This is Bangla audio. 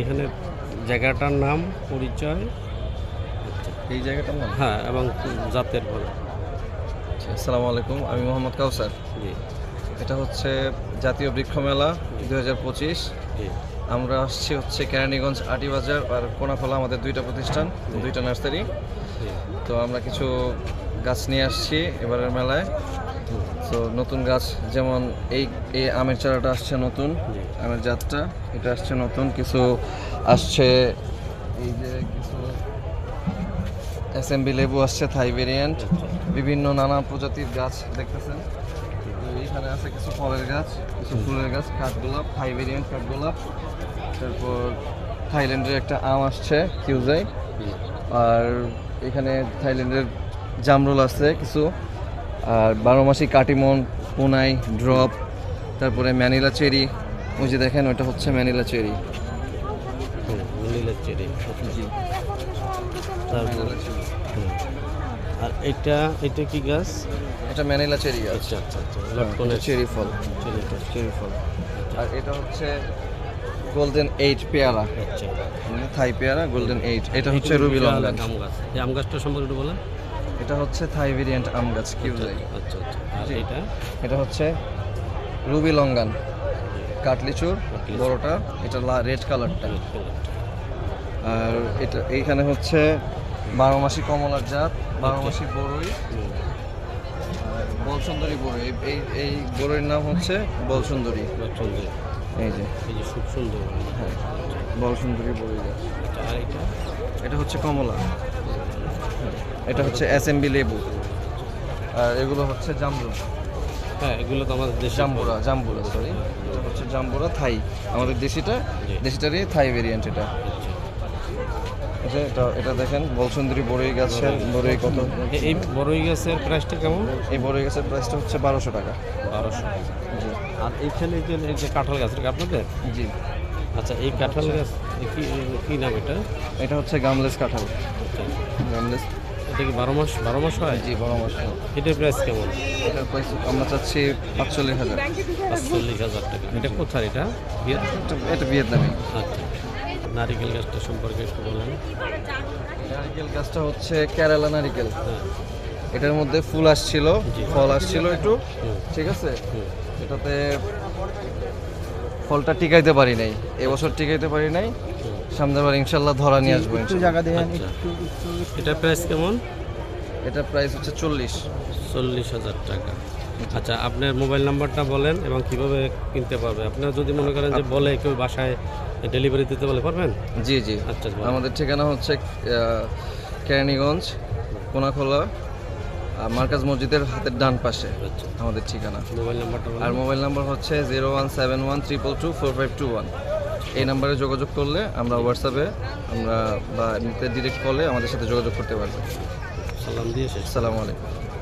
এখানে জায়গাটার নাম পরিচয়। এই জায়গাটার নাম? হ্যাঁ এবং জাতের বলে। আসসালামু আলাইকুম আমি মোহাম্মদ কাউসার। জি। এটা হচ্ছে জাতীয় বৃক্ষ মেলা দু হাজার পঁচিশ। আমরা আসছি হচ্ছে কেরানীগঞ্জ আটি বাজার আর কোনাখোলা আমাদের দুইটা প্রতিষ্ঠান দুইটা নার্সারি। তো আমরা কিছু গাছ নিয়ে আসছি এবারের মেলায়। তো নতুন গাছ, যেমন এই এই আমের চারাটা আসছে নতুন, আমের জাতটা, এটা আসছে নতুন, কিছু আসছে এই যে কিছু এসএমবি লেবু আসছে থাই ভেরিয়েন্ট বিভিন্ন নানা প্রজাতির গাছ দেখতেছেন। তো এইখানে আছে কিছু ফলের গাছ, কিছু ফুলের গাছ, কাঠগোলাপ থাই ভেরিয়েন্ট কাঠগোলাপ, তারপর থাইল্যান্ডের একটা আম আসছে, কিউজাই। আর এখানে থাইল্যান্ডের জামরুল আছে কিছু। আর বারো মাসি কাটিমন পুনাই ড্রপ তারপরে ম্যানিলা চেরি। ওই যে দেখেন ওটা হচ্ছে ম্যানিলা চেরি। চেরি। আর এটা এটা কি গাছ? এটা ম্যানিলা চেরি আচ্ছা আচ্ছা আচ্ছা। লটকনের চেরি ফল। চেরি গাছ। চেরি ফল। আর এটা হচ্ছে গোল্ডেন এইট পেয়ারা। আচ্ছা। মানে থাই পেয়ারা গোল্ডেন এইট এটা হচ্ছে রুবি লঙ্গান আম গাছ? এই আম গাছটা সম্পর্কে একটু বলেন। এটা হচ্ছে থাই ভেরিয়েন্ট আম গাছ কিউজাই আচ্ছা আচ্ছা আর এটা? এটা হচ্ছে রুবি লঙ্গান। কাটলিচুর। বড়টা এটা রেড কালারটা। আর এটা এইখানে হচ্ছে বারো মাসি কমলার জাত বারো মাসি বড়ই বলসুন্দরী বড়ই এই- এই এই নাম হচ্ছে বলসুন্দরী। এই যে। এই যে খুব সুন্দর। হ্যাঁ বলসুন্দরী বড়ই গাছ। আচ্ছা, এটা হচ্ছে কমলা। এটা হচ্ছে এসএমবি লেবু। আর এগুলো হচ্ছে জাম্বুরা। হ্যাঁ এগুলো তো আমাদের দেশে জাম্বুরা জাম্বুরা সরি এটা হচ্ছে জাম্বুরা থাই। আমাদের দেশিটা দেশিটারই থাই ভেরিয়েন্ট এটা। আচ্ছা। যে এটা এটা দেখেন বলসুন্দরী বড়ই গাছের বড়ই কত? এই বড়ই গাছের প্রাইসটা কেমন? এই বড়ই গাছের প্রাইসটা হচ্ছে বারোশো টাকা। বারোশো জি। আর এইখানে যে এই যে কাঁঠাল গাছ আপনাদের? জি। আচ্ছা এই কাঁঠাল গাছ কি কি নাম এটা? এটা হচ্ছে গামলেস কাঁঠাল। আচ্ছা। গামলেস এটা কি বারো মাস বারো মাস হয়? জি বারো মাস এটার প্রাইস কেমন? এটার প্রাইস আমরা চাচ্ছি পাঁচচল্লিশ হাজার। পাঁচচল্লিশ হাজার টাকা। এটা কোথায় এটা? এটা ভিয়েতনামি। আচ্ছা। নারিকেল গাছটা সম্পর্কে একটু বলেন। নারিকেল গাছটা হচ্ছে কেরালা নারিকেল। হ্যাঁ। এটার মধ্যে ফুল আসছিল ফল আসছিল একটু ঠিক আছে? এটাতে ফলটা টিকাইতে পারি নাই। এবছর টিকাইতে পারি নাই। হুম। সামনের ইনশাল্লাহ ধরা নিয়ে আসব ইনশাল্লাহ। আচ্ছা। এটা প্রাইস কেমন? এটা প্রাইস হচ্ছে চল্লিশ। চল্লিশ হাজার টাকা। আচ্ছা আপনার মোবাইল নাম্বারটা বলেন এবং কীভাবে কিনতে পারবে? আপনারা যদি মনে করেন যে বলে কেউ বাসায় ডেলিভারি দিতে বলে পারবেন? জি জি। আচ্ছা। আমাদের ঠিকানা হচ্ছে কেরানীগঞ্জ কোনাখোলা আর মার্কাজ মসজিদের হাতের ডান পাশে আচ্ছা। আমাদের ঠিকানা। মোবাইল নাম্বারটা আর মোবাইল নাম্বার হচ্ছে zero one seven one triple two four five two one এই নাম্বারে যোগাযোগ করলে আমরা হোয়াটসঅ্যাপে আমরা বা এমনিতে ডিরেক্ট কলে আমাদের সাথে যোগাযোগ করতে পারব। সালাম দিয়ে আসসালামু আলাইকুম।